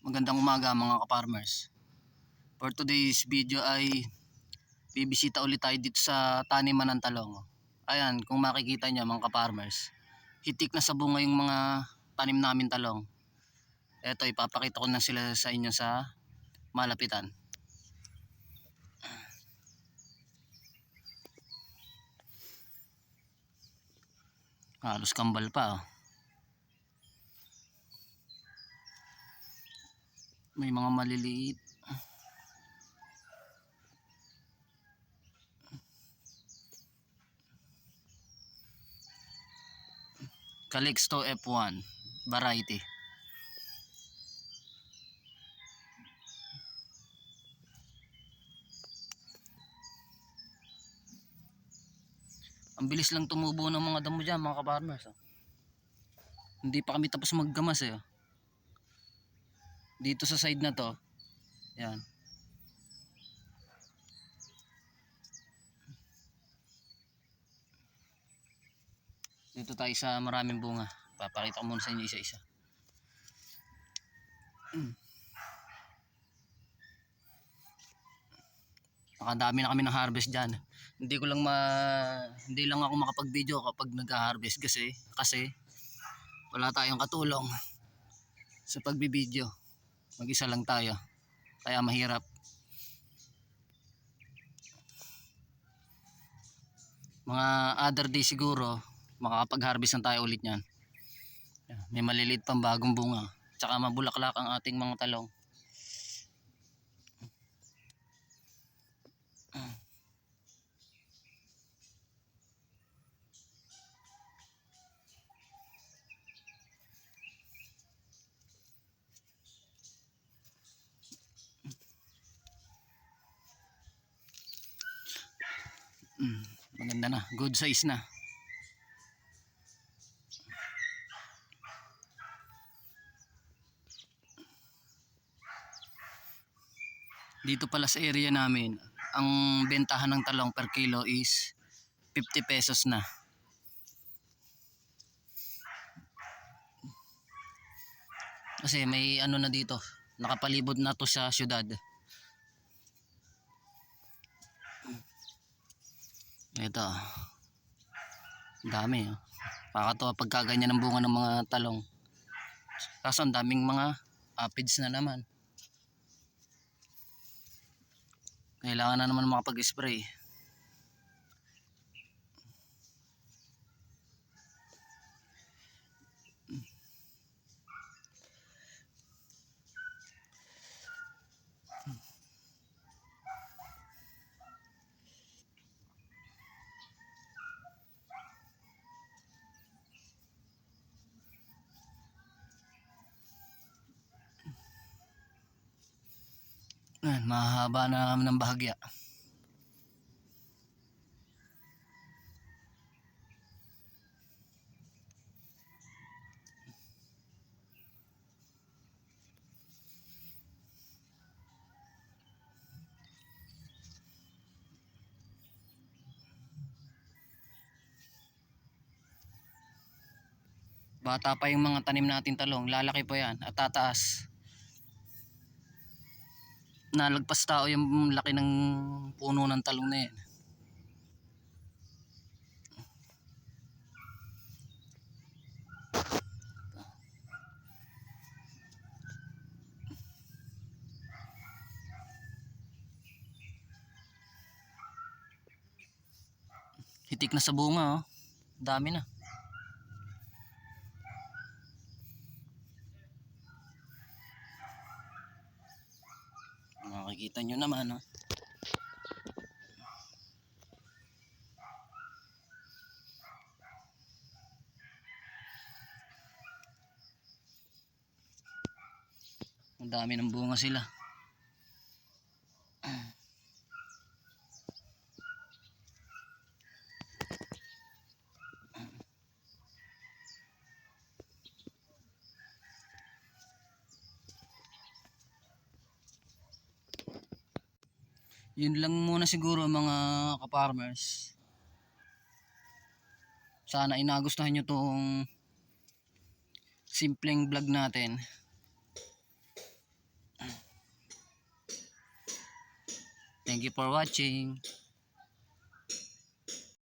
Magandang umaga mga ka-farmers. For today's video ay bibisita ulit tayo dito sa taniman ng talong. Ayan, kung makikita nyo mga ka-farmers, hitik na sa bunga yung mga tanim namin talong. Eto, ipapakita ko na sila sa inyo sa malapitan. Halos kambal pa oh. May mga maliliit. Calixto F1 variety. Ang bilis lang tumubo ng mga damo dyan mga kaparmers. oh. Hindi pa kami tapos maggamas eh. oh. Dito sa side na to. Yan. Dito tayo sa maraming bunga. Papakita ko muna sa inyo isa-isa. Mm. Nakadami na kami ng harvest dyan. Hindi ko lang ma hindi lang ako makapag-video kapag nag-harvest kasi kasi wala tayong katulong sa pagbibideo. Mag-isa lang tayo. Kaya mahirap. Mga other day siguro makakapag-harvest na tayo ulit niyan. Yan, May maliliit pang bagong bunga. Tsaka mabulaklak ang ating mga talong. Mm, maganda na. Good size na. Dito pala sa area namin, ang bentahan ng talong per kilo is 50 pesos na. Kasi may ano na dito, nakapalibot na to sa syudad. Ito. Dami. Oh. Pakakatawa pagka ganyan ang bunga ng mga talong. Kaso ang daming mga aphids na naman. Kailangan na naman makapag-spray. Ayan, mahaba na naman ng bahagya. Bata pa yung mga tanim natin talong, lalaki pa yan at tataas. Nalagpas tao yung laki ng puno ng talong na yan. Hitik na sa bunga oh. Dami na. Makikita nyo naman oh. Ang dami ng bunga sila. yun lang muna siguro mga kaparmers sana inagustuhan nyo tong simpleng vlog natin. Thank you for watching.